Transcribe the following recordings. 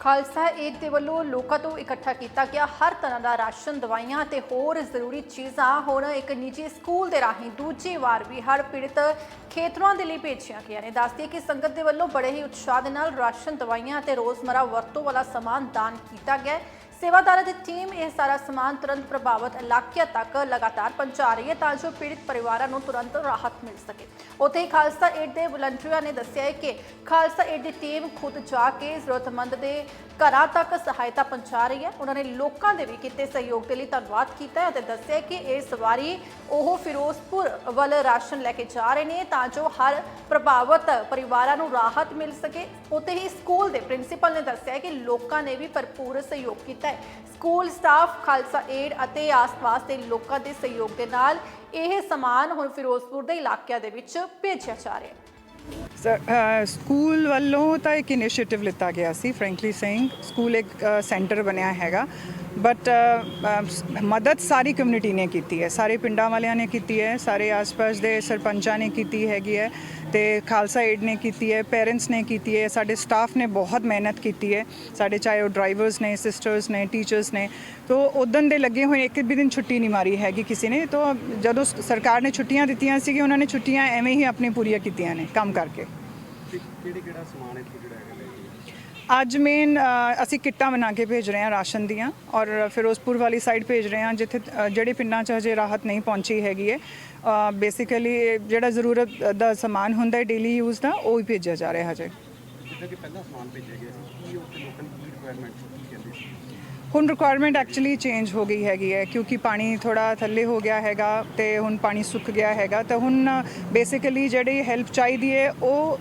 Khalsa aid ਦੇ ਵੱਲੋਂ ਲੋਕਾਂ ਤੋਂ ਇਕੱਠਾ ਕੀਤਾ ਗਿਆ ਹਰ ਤਰ੍ਹਾਂ ਦਾ ਰਾਸ਼ਨ, ਦਵਾਈਆਂ ਤੇ ਹੋਰ ਜ਼ਰੂਰੀ ਚੀਜ਼ਾਂ। ਹੁਣ ਇੱਕ ਨਿੱਜੀ ਸਕੂਲ ਦੇ ਰਾਹੀਂ ਦੂਜੀ ਵਾਰ ਵੀ ਹਰ ਪੀੜਤ ਖੇਤਰਾਂ ਦੇ ਲਈ ਭੇਜੀਆਂ ਗਈਆਂ ਨੇ। ਦੱਸਦੀ ਕਿ ਸੰਗਤ ਦੇ ਵੱਲੋਂ ਬੜੇ ਹੀ ਉਤਸ਼ਾਹ ਦੇ ਨਾਲ ਰਾਸ਼ਨ, ਦਵਾਈਆਂ ਤੇ ਰੋਜ਼ਮਰਾ ਵਰਤੋਂ ਵਾਲਾ ਸਮਾਨ ਦਾਨ ਕੀਤਾ ਗਿਆ ਸੇਵਾਦਾਰਾਂ ਦੀ ਟੀਮ ਇਹ ਸਾਰਾ ਸਮਾਨ ਤੁਰੰਤ ਪ੍ਰਭਾਵਿਤ ਇਲਾਕਿਆਂ ਤੱਕ ਲਗਾਤਾਰ ਪਹੁੰਚਾ ਰਹੀ ਹੈ ਤਾਂ ਜੋ ਪੀੜਤ ਪਰਿਵਾਰਾਂ ਨੂੰ ਤੁਰੰਤ ਰਾਹਤ ਮਿਲ ਸਕੇ। ਉੱਥੇ ਹੀ ਖਾਲਸਾ ਏਡ ਦੇ ਵਲੰਟੀਅਰਾਂ ਨੇ ਦੱਸਿਆ ਹੈ ਕਿ ਖਾਲਸਾ ਏਡ ਦੀ ਟੀਮ ਖੁਦ ਜਾ ਕੇ ਜ਼ਰੂਰਤਮੰਦ ਦੇ ਘਰਾਂ ਤੱਕ ਸਹਾਇਤਾ ਪਹੁੰਚਾ ਰਹੀ ਹੈ। ਉਹਨਾਂ ਨੇ ਲੋਕਾਂ ਦੇ ਵੀ ਕੀਤੇ ਸਹਿਯੋਗ ਦੇ ਲਈ ਧੰਨਵਾਦ ਕੀਤਾ ਹੈ ਅਤੇ ਦੱਸਿਆ ਕਿ ਇਸ ਵਾਰੀ ਉਹ ਫਿਰੋਜ਼ਪੁਰ ਵੱਲ ਰਾਸ਼ਨ ਲੈ ਕੇ ਜਾ ਰਹੇ ਨੇ ਤਾਂ ਜੋ ਹਰ ਪ੍ਰਭਾਵਿਤ ਪਰਿਵਾਰਾਂ ਨੂੰ ਰਾਹਤ ਮਿਲ ਸਕੇ। ਉੱਥੇ ਹੀ ਸਕੂਲ ਦੇ ਪ੍ਰਿੰਸੀਪਲ ਨੇ ਦੱਸਿਆ ਕਿ ਲੋਕਾਂ ਨੇ ਵੀ ਭਰਪੂਰ ਸਹਿਯੋਗ ਕੀਤਾ ਹੈ। ਸਕੂਲ ਸਟਾਫ ਖਾਲਸਾ ਏਡ ਅਤੇ ਆਸ-ਪਾਸ ਦੇ ਲੋਕਾਂ ਦੇ ਸਹਿਯੋਗ ਦੇ ਨਾਲ ਇਹ ਸਮਾਨ ਹੁਣ ਫਿਰੋਜ਼ਪੁਰ ਦੇ ਇਲਾਕਿਆਂ ਦੇ ਵਿੱਚ ਭੇਜਿਆ ਜਾ ਰਿਹਾ ਹੈ। ਸਕੂਲ ਵੱਲੋਂ ਤਾਂ ਇੱਕ ਇਨੀਸ਼ੀਏਟਿਵ ਲਿੱਤਾ ਗਿਆ ਸੀ ਫ੍ਰੈਂਕਲੀ ਸੇਇੰਗ ਸਕੂਲ ਇੱਕ ਸੈਂਟਰ ਬਣਿਆ ਹੈਗਾ। ਬਟ ਮਦਦ ਸਾਰੀ ਕਮਿਊਨਿਟੀ ਨੇ ਕੀਤੀ ਹੈ, ਸਾਰੇ ਪਿੰਡਾਂ ਵਾਲਿਆਂ ਨੇ ਕੀਤੀ ਹੈ, ਸਾਰੇ ਆਸ-ਪਾਸ ਦੇ ਸਰਪੰਚਾਂ ਨੇ ਕੀਤੀ ਹੈਗੀ ਹੈ। ਤੇ ਖਾਲਸਾ ਏਡ ਨੇ ਕੀਤੀ ਹੈ ਪੇਰੈਂਟਸ ਨੇ ਕੀਤੀ ਹੈ, ਸਾਡੇ ਸਟਾਫ ਨੇ ਬਹੁਤ ਮਿਹਨਤ ਕੀਤੀ ਹੈ। ਸਾਡੇ ਚਾਹੇ ਉਹ ਡਰਾਈਵਰਸ ਨੇ ਸਿਸਟਰਸ ਨੇ ਟੀਚਰਸ ਨੇ। ਤੋ ਉਦੋਂ ਦੇ ਲੱਗੇ ਹੋਏ ਇੱਕ ਵੀ ਦਿਨ ਛੁੱਟੀ ਨਹੀਂ ਮਾਰੀ ਹੈਗੀ ਕਿਸੇ ਨੇ। ਤੋ ਜਦੋਂ ਸਰਕਾਰ ਨੇ ਛੁੱਟੀਆਂ ਦਿੱਤੀਆਂ ਸੀ ਉਹਨਾਂ ਨੇ ਛੁੱਟੀਆਂ ਐਵੇਂ ਹੀ ਆਪਣੀ ਪੂਰੀਆਂ ਕੀਤੀਆਂ ਨੇ ਕੰਮ ਕਰਕੇ। ਕਿਹੜੇ ਕਿਹੜਾ ਸਮਾਨ ਇੱਥੇ ਜਿਹੜਾ ਹੈਗਾ? ਅੱਜ ਮੇਨ ਅਸੀਂ ਕਿੱਟਾਂ ਬਣਾ ਕੇ ਭੇਜ ਰਹੇ ਹਾਂ ਰਾਸ਼ਨ ਦੀਆਂ ਔਰ ਫਿਰੋਜ਼ਪੁਰ ਵਾਲੀ ਸਾਈਡ ਭੇਜ ਰਹੇ ਹਾਂ ਜਿੱਥੇ ਅ, ਜਿਹੜੇ ਪਿੰਡਾਂ 'ਚ ਹਜੇ ਰਾਹਤ ਨਹੀਂ ਪਹੁੰਚੀ ਹੈਗੀ ਹੈ। ਬੇਸਿਕਲੀ ਜਿਹੜਾ ਜ਼ਰੂਰਤ ਦਾ ਸਮਾਨ ਹੁੰਦਾ ਹੈ ਡੇਲੀ ਯੂਜ਼ ਦਾ ਉਹ ਹੀ ਭੇਜਿਆ ਜਾ ਰਿਹਾ ਹਜੇ। ਜਿੱਦਾਂ ਕਿ ਪਹਿਲਾਂ ਸਮਾਨ ਭੇਜਿਆ ਗਿਆ ਸੀ ਕੀ ਉੱਥੇ ਲੋਕਾਂ ਦੀ ਕੀ ਰਿਕੁਆਇਰਮੈਂਟ ਸੀ? ਹੁਣ ਰਿਕੁਆਇਰਮੈਂਟ ਐਕਚੁਅਲੀ ਚੇਂਜ ਹੋ ਗਈ ਹੈਗੀ ਹੈ, ਕਿਉਂਕਿ ਪਾਣੀ ਥੋੜਾ ਥੱਲੇ ਹੋ ਗਿਆ ਹੈਗਾ ਤੇ ਹੁਣ ਪਾਣੀ ਸੁੱਕ ਗਿਆ ਹੈਗਾ। ਤਾਂ ਹੁਣ ਬੇਸਿਕਲੀ ਜਿਹੜੀ ਹੈਲਪ ਚਾਹੀਦੀ ਹੈ, ਉਹ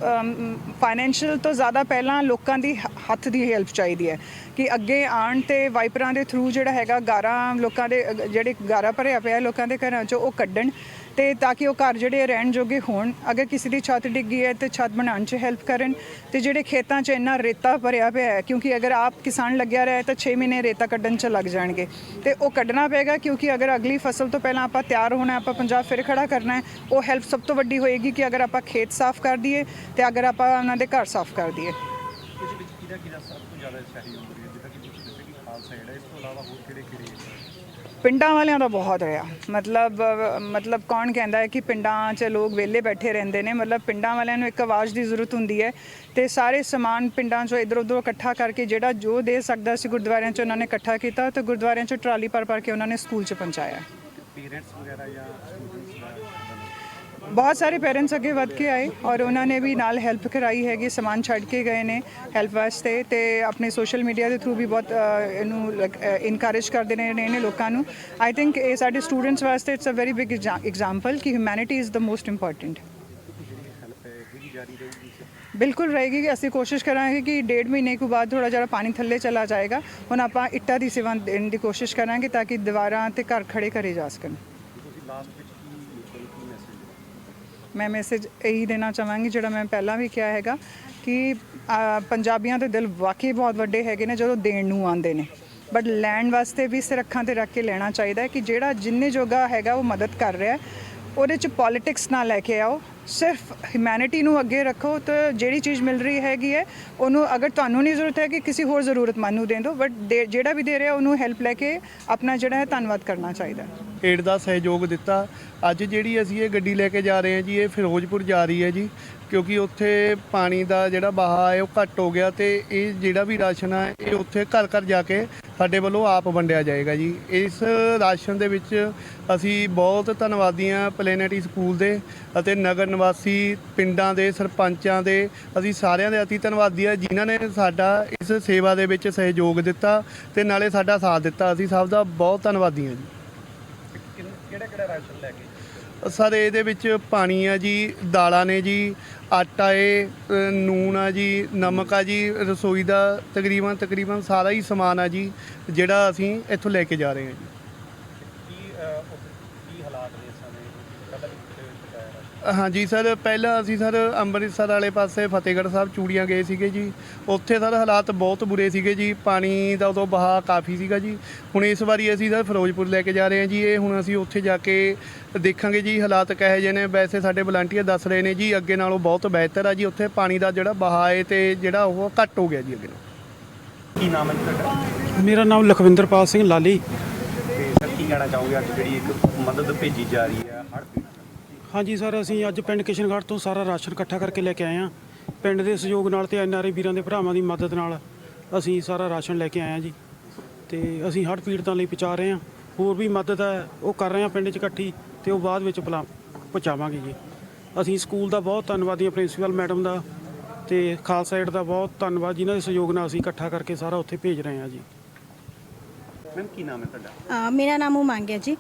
ਫਾਈਨੈਂਸ਼ੀਅਲ ਤੋਂ ਜ਼ਿਆਦਾ ਪਹਿਲਾਂ ਲੋਕਾਂ ਦੀ ਹੱਥ ਦੀ ਹੈਲਪ ਚਾਹੀਦੀ ਹੈ ਕਿ ਅੱਗੇ ਆਣ ਤੇ ਵਾਈਪਰਾਂ ਦੇ ਥਰੂ ਜਿਹੜਾ ਹੈਗਾ, ਗਾਰਾਂ ਲੋਕਾਂ ਦੇ ਜਿਹੜੇ ਗਾਰਾ ਭਰਿਆ ਪਿਆ ਲੋਕਾਂ ਦੇ ਘਰਾਂ 'ਚੋਂ ਉਹ ਕੱਢਣ। ਤੇ ਤਾਂ ਕਿ ਉਹ ਘਰ ਜਿਹੜੇ ਰਹਿਣ ਜੋਗੇ ਹੋਣ, ਅਗਰ ਕਿਸੇ ਦੀ ਛੱਤ ਡਿੱਗੀ ਹੈ ਤੇ ਛੱਤ ਬਣਾਉਣ 'ਚ ਹੈਲਪ ਕਰਨ, ਤੇ ਜਿਹੜੇ ਖੇਤਾਂ 'ਚ ਇੰਨਾ ਰੇਤਾ ਭਰਿਆ ਪਿਆ ਹੈ, ਕਿਉਂਕਿ ਅਗਰ ਆਪ ਕਿਸਾਨ ਲੱਗਿਆ ਰਿਹਾ ਤਾਂ 6 ਮਹੀਨੇ ਰੇਤਾ ਕੱਢਣ 'ਚ ਲੱਗ ਜਾਣਗੇ। ਤੇ ਉਹ ਕੱਢਣਾ ਪਏਗਾ ਕਿਉਂਕਿ ਅਗਰ ਅਗਲੀ ਫਸਲ ਤੋਂ ਪਹਿਲਾਂ ਆਪਾਂ ਤਿਆਰ ਹੋਣਾ, ਆਪਾਂ ਪੰਜਾਬ ਫਿਰ ਖੜਾ ਕਰਨਾ ਹੈ, ਉਹ ਹੈਲਪ ਸਭ ਤੋਂ ਵੱਡੀ ਹੋਏਗੀ ਕਿ ਅਗਰ ਆਪਾਂ ਖੇਤ ਸਾਫ਼ ਕਰ ਦਈਏ ਤੇ ਅਗਰ ਆਪਾਂ ਉਹਨਾਂ ਦੇ ਘਰ ਸਾਫ਼ ਕਰ ਦਈਏ। ਇਹਦੇ ਵਿੱਚ ਕਿਹਦਾ ਕਿਹਦਾ ਸਭ ਤੋਂ ਜ਼ਿਆਦਾ ਸਹਿਯੋਗ ਹੋ? ਰਿਹਾ ਜਿੱਦਾਂ ਕਿ ਤੁਸੀਂ ਦੱਸਿਆ ਕਿ ਖਾਲਸਾ ਏਡ ਇਸ ਤੋਂ ਇਲਾਵਾ ਹੋਰ ਕਿਹੜੇ ਕਿਹੜੇ ਪਿੰਡਾਂ ਵਾਲਿਆਂ ਦਾ ਬਹੁਤ ਰਿਹਾ। ਮਤਲਬ ਮਤਲਬ ਕੌਣ ਕਹਿੰਦਾ ਹੈ ਕਿ ਪਿੰਡਾਂ 'ਚ ਲੋਕ ਵਿਹਲੇ ਬੈਠੇ ਰਹਿੰਦੇ ਨੇ। ਮਤਲਬ ਪਿੰਡਾਂ ਵਾਲਿਆਂ ਨੂੰ ਇੱਕ ਆਵਾਜ਼ ਦੀ ਜ਼ਰੂਰਤ ਹੁੰਦੀ ਹੈ ਤੇ ਸਾਰੇ ਸਮਾਨ ਪਿੰਡਾਂ 'ਚੋਂ ਇਧਰ ਉਧਰ ਇਕੱਠਾ ਕਰਕੇ ਜਿਹੜਾ ਜੋ ਦੇ ਸਕਦਾ ਸੀ ਗੁਰਦੁਆਰਿਆਂ 'ਚ ਉਹਨਾਂ ਨੇ ਇਕੱਠਾ ਕੀਤਾ ਤੇ ਗੁਰਦੁਆਰਿਆਂ 'ਚ ਟਰਾਲੀ ਭਰ ਭਰ ਕੇ ਉਹਨਾਂ ਨੇ ਸਕੂਲ 'ਚ ਪਹੁੰਚਾਇਆ। ਪੇਰੈਂਟਸ ਵਗੈਰਾ ਜਾਂ ਸਟੂਡੈਂਟਸ ਬਹੁਤ ਸਾਰੇ ਪੇਰੈਂਟਸ ਅੱਗੇ ਵੱਧ ਕੇ ਆਏ ਔਰ ਉਹਨਾਂ ਨੇ ਵੀ ਨਾਲ ਹੈਲਪ ਕਰਾਈ ਹੈਗੀ ਸਮਾਨ ਛੱਡ ਕੇ ਗਏ ਨੇ ਹੈਲਪ ਵਾਸਤੇ ਤੇ ਆਪਣੇ ਸੋਸ਼ਲ ਮੀਡੀਆ ਦੇ ਥਰੂ ਵੀ ਬਹੁਤ ਅ, ਇਹਨੂੰ ਇਨਕਰੇਜ ਕਰਦੇ ਨੇ ਨੇ ਲੋਕਾਂ ਨੂੰ। ਆਈ ਥਿੰਕ ਇਹ ਸਾਡੇ ਸਟੂਡੈਂਟਸ ਵਾਸਤੇ it's a very big example ਕਿ humanity is the most important ਬਿਲਕੁਲ ਰਹੇਗੀ ਕਿ ਅਸੀਂ ਕੋਸ਼ਿਸ਼ ਕਰਾਂਗੇ ਕਿ ਡੇਢ ਮਹੀਨੇ ਤੋਂ ਬਾਅਦ ਥੋੜਾ ਜਿਹਾ ਪਾਣੀ ਥੱਲੇ ਚਲਾ ਜਾਏਗਾ ਹੁਣ ਆਪਾਂ ਇੱਟਾਂ ਦੀ ਸੇਵਾ ਦੇਣ ਦੀ ਕੋਸ਼ਿਸ਼ ਕਰਾਂਗੇ ਤਾਂ ਕਿ ਦੀਵਾਰਾਂ ਤੇ ਘਰ ਖੜੇ ਕਰੇ ਜਾ ਸਕਣ। ਲਾਸਟ ਵਿੱਚ ਕੀ ਮੈਸੇਜ ਮੈਂ ਮੈਸੇਜ ਇਹੀ ਦੇਣਾ ਚਾਹਾਂਗੀ, ਜਿਹੜਾ ਮੈਂ ਪਹਿਲਾਂ ਵੀ ਕਿਹਾ ਹੈਗਾ, ਕਿ ਪੰਜਾਬੀਆਂ ਦੇ ਦਿਲ ਵਾਕਈ ਬਹੁਤ ਵੱਡੇ ਹੈਗੇ ਨੇ, ਜਦੋਂ ਦੇਣ ਨੂੰ ਆਉਂਦੇ ਨੇ। ਬਟ ਲੈਣ ਵਾਸਤੇ ਵੀ ਸਿਰ ਅੱਖਾਂ ਤੇ ਰੱਖ ਕੇ ਲੈਣਾ ਚਾਹੀਦਾ ਹੈ ਕਿ ਜਿਹੜਾ ਜਿੰਨੇ ਜੋਗਾ ਹੈਗਾ ਉਹ ਮਦਦ ਕਰ ਰਿਹਾ ਹੈ। ਉਹਦੇ ਚ ਪੋਲਿਟਿਕਸ ਨਾ ਲੈ ਕੇ ਆਓ। ਸਿਰਫ ਹਿਊਮੈਨਿਟੀ ਨੂੰ ਅੱਗੇ ਰੱਖੋ ਤੇ ਜਿਹੜੀ ਚੀਜ਼ ਮਿਲ ਰਹੀ ਹੈਗੀ ਹੈ, ਉਹਨੂੰ ਅਗਰ ਤੁਹਾਨੂੰ ਨਹੀਂ ਜ਼ਰੂਰਤ ਹੈ ਕਿ ਕਿਸੇ ਹੋਰ ਜ਼ਰੂਰਤਮੰਦ ਨੂੰ ਦੇ ਦਿਓ। ਬਟ ਜਿਹੜਾ ਵੀ ਦੇ ਰਿਹਾ, ਉਹਨੂੰ ਹੈਲਪ ਲੈ ਕੇ ਆਪਣਾ ਜਿਹੜਾ ਹੈ, ਧੰਨਵਾਦ ਕਰਨਾ ਚਾਹੀਦਾ ਏਡ ਦਾ ਸਹਿਯੋਗ ਦਿੱਤਾ। ਅੱਜ ਜਿਹੜੀ ਅਸੀਂ ਇਹ ਗੱਡੀ ਲੈ ਕੇ ਜਾ ਰਹੇ ਹਾਂ ਜੀ, ਇਹ ਫਿਰੋਜ਼ਪੁਰ ਜਾ ਰਹੀ ਹੈ ਜੀ, ਕਿਉਂਕਿ ਉੱਥੇ ਪਾਣੀ ਦਾ ਜਿਹੜਾ ਬਹਾ ਹੈ, ਉਹ ਘੱਟ ਹੋ ਗਿਆ ਤੇ ਇਹ ਜਿਹੜਾ ਵੀ ਰਾਸ਼ਨ ਹੈ, ਇਹ ਉੱਥੇ ਘਰ ਘਰ ਜਾ ਕੇ ਸਾਡੇ ਵੱਲੋਂ ਆਪ ਵੰਡਿਆ ਜਾਏਗਾ ਜੀ। ਇਸ ਰਾਸ਼ਨ ਦੇ ਵਿੱਚ ਅਸੀਂ ਬਹੁਤ ਧੰਨਵਾਦੀ ਹਾਂ ਪਲੈਨੇਟਰੀ ਸਕੂਲ ਦੇ ਅਤੇ ਨਗਰ ਨਿਵਾਸੀ ਪਿੰਡਾਂ ਦੇ, ਸਰਪੰਚਾਂ ਦੇ। ਅਸੀਂ ਸਾਰਿਆਂ ਦੇ ਅਤੀ ਧੰਨਵਾਦੀ ਹਾਂ ਜਿਨ੍ਹਾਂ ਨੇ ਸਾਡਾ ਇਸ ਸੇਵਾ ਦੇ ਵਿੱਚ ਸਹਿਯੋਗ ਦਿੱਤਾ ਤੇ ਨਾਲੇ ਸਾਡਾ ਸਾਥ ਦਿੱਤਾ। ਅਸੀਂ ਸਭ ਦਾ ਬਹੁਤ ਧੰਨਵਾਦੀ ਹਾਂ ਜੀ। ਕਿਹੜਾ ਰਾਸ਼ਨ ਲੈ ਕੇ ਸਰ ਇਹਦੇ ਵਿੱਚ ਪਾਣੀ ਆ ਜੀ ਦਾਲਾਂ ਨੇ ਜੀ ਆਟਾ ਏ ਅ, ਨੂਣ ਆ ਜੀ ਨਮਕ ਆ ਜੀ ਰਸੋਈ ਦਾ ਤਕਰੀਬਨ ਤਕਰੀਬਨ ਸਾਰਾ ਹੀ ਸਮਾਨ ਆ ਜੀ ਜਿਹੜਾ ਅਸੀਂ ਇੱਥੋਂ ਲੈ ਕੇ ਜਾ ਰਹੇ ਹਾਂ ਜੀ ਕੀ ਅਹ, ਉੱਥੇ ਕੀ ਹਾਲਾਤ ਨੇ ਇਸ ਸਮੇਂ ਪਹਿਲਾਂ ਵੀ ਕਿਤੇ ਪਹੁੰਚਾਇਆ ਰਾਸ਼ਨ ਹਾਂਜੀ ਸਰ ਪਹਿਲਾਂ ਅਸੀਂ ਸਰ ਅੰਮ੍ਰਿਤਸਰ ਵਾਲੇ ਪਾਸੇ ਫਤਿਹਗੜ੍ਹ ਸਾਹਿਬ ਚੂੜੀਆਂ ਗਏ ਸੀਗੇ ਜੀ। ਉੱਥੇ ਸਰ ਹਾਲਾਤ ਬਹੁਤ ਬੁਰੇ ਸੀਗੇ ਜੀ। ਪਾਣੀ ਦਾ ਉਦੋਂ ਬਹਾਅ ਕਾਫੀ ਸੀਗਾ ਜੀ। ਹੁਣ ਇਸ ਵਾਰੀ ਅਸੀਂ ਸਰ ਫਿਰੋਜ਼ਪੁਰ ਲੈ ਕੇ ਜਾ ਰਹੇ ਹਾਂ ਜੀ। ਇਹ ਹੁਣ ਅਸੀਂ ਉੱਥੇ ਜਾ ਕੇ ਦੇਖਾਂਗੇ ਜੀ ਹਾਲਾਤ ਕਹੇ ਜਿਹੇ ਨੇ। ਵੈਸੇ ਸਾਡੇ ਵਲੰਟੀਅਰ ਦੱਸ ਰਹੇ ਨੇ ਜੀ ਅੱਗੇ ਨਾਲੋਂ ਬਹੁਤ ਬਿਹਤਰ ਆ ਜੀ। ਉੱਥੇ ਪਾਣੀ ਦਾ ਜਿਹੜਾ ਬਹਾਅ ਹੈ ਤੇ ਜਿਹੜਾ ਉਹ ਘੱਟ ਹੋ ਗਿਆ ਜੀ ਅੱਗੇ ਨਾਲੋਂ। ਕੀ ਨਾਮ ਹੈ ਤੁਹਾਡਾ? ਮੇਰਾ ਨਾਮ ਲਖਵਿੰਦਰਪਾਲ ਸਿੰਘ ਲਾਲੀ। ਤੇ ਸਰ ਕੀ ਕਹਿਣਾ ਚਾਹੋਗੇ? ਅੱਜ ਜਿਹੜੀ ਇੱਕ ਮਦਦ ਭੇਜੀ ਜਾ ਰਹੀ ਹੈ ਹੜ੍ਹ ਹਾਂਜੀ ਸਰ ਅਸੀਂ ਅੱਜ ਪਿੰਡ ਕਿਸ਼ਨਗੜ੍ਹ ਤੋਂ ਸਾਰਾ ਰਾਸ਼ਨ ਇਕੱਠਾ ਕਰਕੇ ਲੈ ਕੇ ਆਏ ਹਾਂ। ਪਿੰਡ ਦੇ ਸਹਿਯੋਗ ਨਾਲ ਤੇ ਐਨਆਰਆਈ ਵੀਰਾਂ ਦੇ ਭਰਾਵਾਂ ਦੀ ਮਦਦ ਨਾਲ ਅਸੀਂ ਸਾਰਾ ਰਾਸ਼ਨ ਲੈ ਕੇ ਆਏ ਹਾਂ ਜੀ। ਤੇ ਅਸੀਂ ਹੜ੍ਹ ਪੀੜਤਾਂ ਲਈ ਪਹੁੰਚਾ ਰਹੇ ਹਾਂ। ਹੋਰ ਵੀ ਮਦਦ ਹੈ ਉਹ ਕਰ ਰਹੇ ਹਾਂ ਪਿੰਡ 'ਚ ਇਕੱਠੀ ਤੇ ਉਹ ਬਾਅਦ ਵਿੱਚ ਪਲਾ ਪਹੁੰਚਾਵਾਂਗੇ ਜੀ। ਅਸੀਂ ਸਕੂਲ ਦਾ ਬਹੁਤ ਧੰਨਵਾਦੀ ਹਾਂ ਪ੍ਰਿੰਸੀਪਲ ਮੈਡਮ ਦਾ ਤੇ ਖਾਲਸਾ ਏਡ ਦਾ ਬਹੁਤ ਧੰਨਵਾਦ ਜਿਨ੍ਹਾਂ ਦੇ ਸਹਿਯੋਗ ਨਾਲ ਅਸੀਂ ਇਕੱਠਾ ਕਰਕੇ ਸਾਰਾ ਉੱਥੇ ਭੇਜ ਰਹੇ ਹਾਂ ਜੀ। ਮੈਮ ਕੀ ਨਾਮ ਹੈ ਤੁਹਾਡਾ? ਅ, ਮੇਰਾ ਨਾਮ ਉਮੰਗ ਹੈ ਜੀ।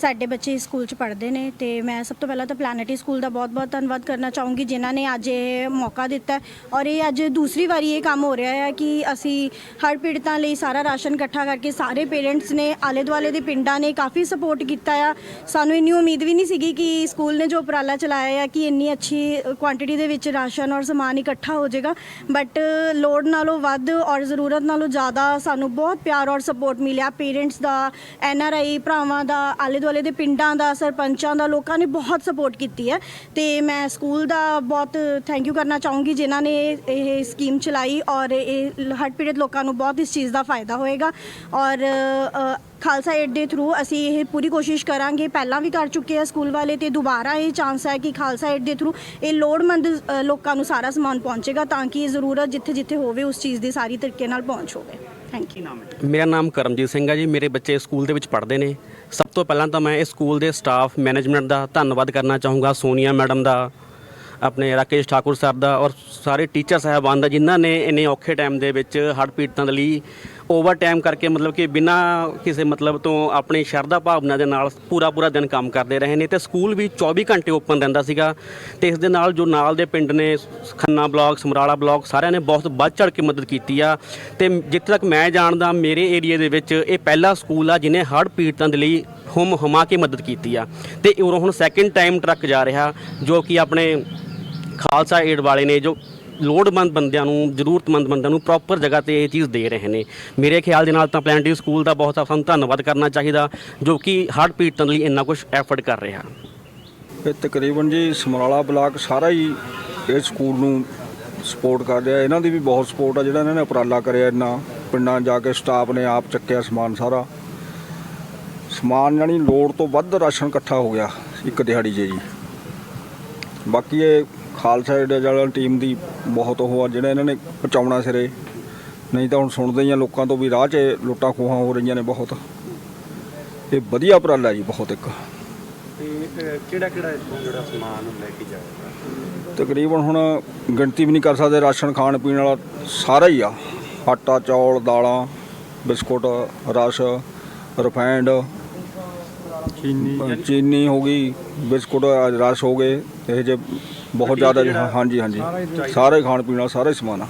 ਸਾਡੇ ਬੱਚੇ ਇਸ ਸਕੂਲ 'ਚ ਪੜ੍ਹਦੇ ਨੇ ਤੇ ਮੈਂ ਸਭ ਤੋਂ ਪਹਿਲਾਂ ਤਾਂ ਪਲੈਨੇਟਰੀ ਸਕੂਲ ਦਾ ਬਹੁਤ-ਬਹੁਤ ਧੰਨਵਾਦ ਕਰਨਾ ਚਾਹੂੰਗੀ ਜਿਨ੍ਹਾਂ ਨੇ ਅੱਜ ਇਹ ਮੌਕਾ ਦਿੱਤਾ ਔਰ ਇਹ ਅੱਜ ਦੂਸਰੀ ਵਾਰੀ ਇਹ ਕੰਮ ਹੋ ਰਿਹਾ ਹੈ ਕਿ ਅਸੀਂ ਹਰ ਪੀੜਤਾਂ ਲਈ ਸਾਰਾ ਰਾਸ਼ਨ ਇਕੱਠਾ ਕਰਕੇ ਸਾਰੇ ਪੇਰੈਂਟਸ ਨੇ ਆਲੇ ਦੁਆਲੇ ਦੇ ਪਿੰਡਾਂ ਨੇ ਕਾਫੀ ਸਪੋਰਟ ਕੀਤਾ ਆ। ਸਾਨੂੰ ਇੰਨੀ ਉਮੀਦ ਵੀ ਨਹੀਂ ਸੀਗੀ ਕਿ ਸਕੂਲ ਨੇ ਜੋ ਉਪਰਾਲਾ ਚਲਾਇਆ ਆ ਕਿ ਇੰਨੀ ਅੱਛੀ ਕੁਆਂਟੀਟੀ ਦੇ ਵਿੱਚ ਰਾਸ਼ਨ ਔਰ ਸਮਾਨ ਇਕੱਠਾ ਹੋ ਜਾਏਗਾ। ਬਟ ਲੋੜ ਨਾਲੋਂ ਵੱਧ ਔਰ ਜ਼ਰੂਰਤ ਨਾਲੋਂ ਜ਼ਿਆਦਾ ਸਾਨੂੰ ਬਹੁਤ ਪਿਆਰ ਔਰ ਸਪੋਰਟ ਮਿਲਿਆ। Parents the N R I ਭਰਾਵਾਂ ਦਾ ਆਲੇ ਦੁਆਲੇ ਦੇ ਪਿੰਡਾਂ ਦਾ, ਸਰਪੰਚਾਂ ਦਾ, ਲੋਕਾਂ ਨੇ ਬਹੁਤ ਸਪੋਰਟ ਕੀਤੀ ਹੈ। ਤੇ ਮੈਂ ਸਕੂਲ ਦਾ ਬਹੁਤ ਥੈਂਕ ਯੂ ਕਰਨਾ ਚਾਹੂੰਗੀ ਜਿਨ੍ਹਾਂ ਨੇ ਇਹ ਸਕੀਮ ਚਲਾਈ ਔਰ ਇਹ ਹੜ੍ਹ ਪੀੜਤ ਲੋਕਾਂ ਨੂੰ ਬਹੁਤ ਇਸ ਚੀਜ਼ ਦਾ ਫਾਇਦਾ ਹੋਏਗਾ। ਔਰ ਖਾਲਸਾ ਏਡ ਦੇ ਥਰੂ ਅਸੀਂ ਇਹ ਪੂਰੀ ਕੋਸ਼ਿਸ਼ ਕਰਾਂਗੇ। ਪਹਿਲਾਂ ਵੀ ਕਰ ਚੁੱਕੇ ਆ ਸਕੂਲ ਵਾਲੇ ਤੇ ਦੁਬਾਰਾ ਇਹ ਚਾਂਸ ਹੈ ਕਿ ਖਾਲਸਾ ਏਡ ਦੇ ਥਰੂ ਇਹ ਲੋੜਮੰਦ ਲੋਕਾਂ ਨੂੰ ਸਾਰਾ ਸਮਾਨ ਪਹੁੰਚੇਗਾ ਤਾਂ ਕਿ ਜ਼ਰੂਰਤ ਜਿੱਥੇ ਜਿੱਥੇ ਹੋਵੇ, ਉਸ ਚੀਜ਼ ਦੀ ਸਾਰੀ ਤਰੀਕੇ ਨਾਲ ਪਹੁੰਚ ਹੋਵੇ। ਥੈਂਕ ਯੂ ਮੇਰਾ ਨਾਮ ਕਰਮਜੀਤ ਸਿੰਘ ਹੈ ਜੀ। ਮੇਰੇ ਬੱਚੇ ਸਕੂਲ ਦੇ ਵਿੱਚ ਪੜ੍ਹਦੇ ਨੇ। ਸਭ ਤੋਂ ਪਹਿਲਾਂ ਤਾਂ ਮੈਂ ਇਸ ਸਕੂਲ ਦੇ ਸਟਾਫ ਮੈਨੇਜਮੈਂਟ ਦਾ ਧੰਨਵਾਦ ਕਰਨਾ ਚਾਹੂੰਗਾ, ਸੋਨੀਆ ਮੈਡਮ ਦਾ, ਆਪਣੇ ਰਾਕੇਸ਼ ਠਾਕੁਰ ਸਰ ਦਾ ਔਰ ਸਾਰੇ ਟੀਚਰ ਸਾਹਿਬਾਨ ਦਾ ਜਿਨ੍ਹਾਂ ਨੇ ਇੰਨੇ ਔਖੇ ਟਾਈਮ ਦੇ ਵਿੱਚ ਹੜ੍ਹ ਪੀੜਤਾਂ ਦੇ ਲਈ ਓਵਰ ਟਾਈਮ ਕਰਕੇ ਮਤਲਬ ਕਿ ਬਿਨਾਂ ਕਿਸੇ ਮਤਲਬ ਤੋਂ ਆਪਣੀ ਸ਼ਰਧਾ ਭਾਵਨਾ ਦੇ ਨਾਲ ਪੂਰਾ ਪੂਰਾ ਦਿਨ ਕੰਮ ਕਰਦੇ ਰਹੇ ਨੇ ਤੇ ਸਕੂਲ ਵੀ 24 ਘੰਟੇ ਓਪਨ ਰਹਿੰਦਾ ਸੀਗਾ ਤੇ ਇਸ ਦੇ ਨਾਲ ਜੋ ਨਾਲ ਦੇ ਪਿੰਡ ਨੇ ਖੰਨਾ ਬਲਾਕ, ਸਮਰਾਲਾ ਬਲਾਕ ਸਾਰਿਆਂ ਨੇ ਬਹੁਤ ਵੱਧ ਚੜ ਕੇ ਮਦਦ ਕੀਤੀ ਆ ਤੇ ਜਿੱਥੇ ਤੱਕ ਮੈਂ ਜਾਣਦਾ ਮੇਰੇ ਏਰੀਆ ਦੇ ਵਿੱਚ ਇਹ ਪਹਿਲਾ ਸਕੂਲ ਆ ਜਿਨੇ ਹੜ੍ਹ ਪੀੜਤਾਂ ਦੇ ਲਈ ਹੁਮ ਹੁਮਾ ਕੇ ਮਦਦ ਕੀਤੀ ਆ ਤੇ ਉਰੋਂ ਹੁਣ ਸੈਕਿੰਡ ਟਾਈਮ ਟਰੱਕ ਜਾ ਰਿਹਾ ਜੋ ਕਿ ਆਪਣੇ ਖਾਲਸਾ ਏਡ ਵਾਲੇ ਨੇ ਜੋ ਲੋੜਵੰਦ ਬੰਦਿਆਂ ਨੂੰ, ਜ਼ਰੂਰਤਮੰਦ ਬੰਦਿਆਂ ਨੂੰ ਪ੍ਰੋਪਰ ਜਗ੍ਹਾ ਤੇ ਇਹ ਚੀਜ਼ ਦੇ ਰਹੇ ਨੇ। ਮੇਰੇ ਖਿਆਲ ਦੇ ਨਾਲ ਤਾਂ ਪਲੈਨਟਰੀ ਸਕੂਲ ਦਾ ਬਹੁਤ ਸਾਨੂੰ ਧੰਨਵਾਦ ਕਰਨਾ ਚਾਹੀਦਾ, ਜੋ ਕਿ ਹੜ੍ਹ ਪੀੜਤਾਂ ਲਈ ਇੰਨਾ ਕੁਝ ਐਫਰਟ ਕਰ ਰਿਹਾ। ਇਹ ਤਕਰੀਬਨ ਜੀ ਸਮਰਾਲਾ ਬਲਾਕ ਸਾਰਾ ਹੀ ਇਹ ਸਕੂਲ ਨੂੰ ਸਪੋਰਟ ਕਰ ਰਿਹਾ। ਇਹਨਾਂ ਦੀ ਵੀ ਬਹੁਤ ਸਪੋਰਟ ਆ, ਜਿਹੜਾ ਇਹਨਾਂ ਨੇ ਉਪਰਾਲਾ ਕਰਿਆ ਇੰਨਾ। ਪਿੰਡਾਂ ਜਾ ਕੇ ਸਟਾਫ ਨੇ ਆਪ ਚੱਕਿਆ ਸਮਾਨ ਸਾਰਾ। ਸਮਾਨ ਜਾਣੀ ਲੋੜ ਤੋਂ ਵੱਧ ਰਾਸ਼ਨ ਇਕੱਠਾ ਹੋ ਗਿਆ, ਇੱਕ ਦਿਹਾੜੀ 'ਚ ਜੀ। ਬਾਕੀ ਇਹ ਖਾਲਸਾ ਏਡ ਵਾਲਾ ਟੀਮ ਦੀ ਬਹੁਤ ਉਹ ਆ ਜਿਹੜਾ ਇਹਨਾਂ ਨੇ ਪਹੁੰਚਾਉਣਾ ਸਿਰੇ। ਨਹੀਂ ਤਾਂ ਹੁਣ ਸੁਣਦੇ ਹੀ ਆ ਲੋਕਾਂ ਤੋਂ ਵੀ ਰਾਹ 'ਚ ਲੁੱਟਾਂ ਖੋਹਾਂ ਹੋ ਰਹੀਆਂ ਨੇ ਬਹੁਤ। ਇਹ ਵਧੀਆ ਉਪਰਾਲਾ ਜੀ ਬਹੁਤ ਇੱਕ। ਤੇ ਕਿਹੜਾ ਕਿਹੜਾ ਇੱਥੋਂ ਜਿਹੜਾ ਸਮਾਨ ਲੈ ਕੇ ਜਾਏਗਾ ਤਕਰੀਬਨ ਹੁਣ ਗਿਣਤੀ ਵੀ ਨਹੀਂ ਕਰ ਸਕਦੇ ਰਾਸ਼ਨ ਖਾਣ ਪੀਣ ਵਾਲਾ ਸਾਰਾ ਹੀ ਆ। ਆਟਾ ਚੌਲ ਦਾਲਾਂ ਬਿਸਕੁਟ ਰਸ ਰਿਫਾਈਂਡ ਚੀਨੀ। ਚੀਨੀ ਹੋ ਗਈ ਬਿਸਕੁਟ ਰਸ ਹੋ ਗਏ। ਇਹ ਜੇ ਬਹੁਤ ਜ਼ਿਆਦਾ ਜੀ, ਹਾਂਜੀ ਹਾਂਜੀ। ਸਾਰੇ ਖਾਣ ਪੀਣ ਵਾਲਾ ਸਾਰਾ ਹੀ ਸਮਾਨ ਆ।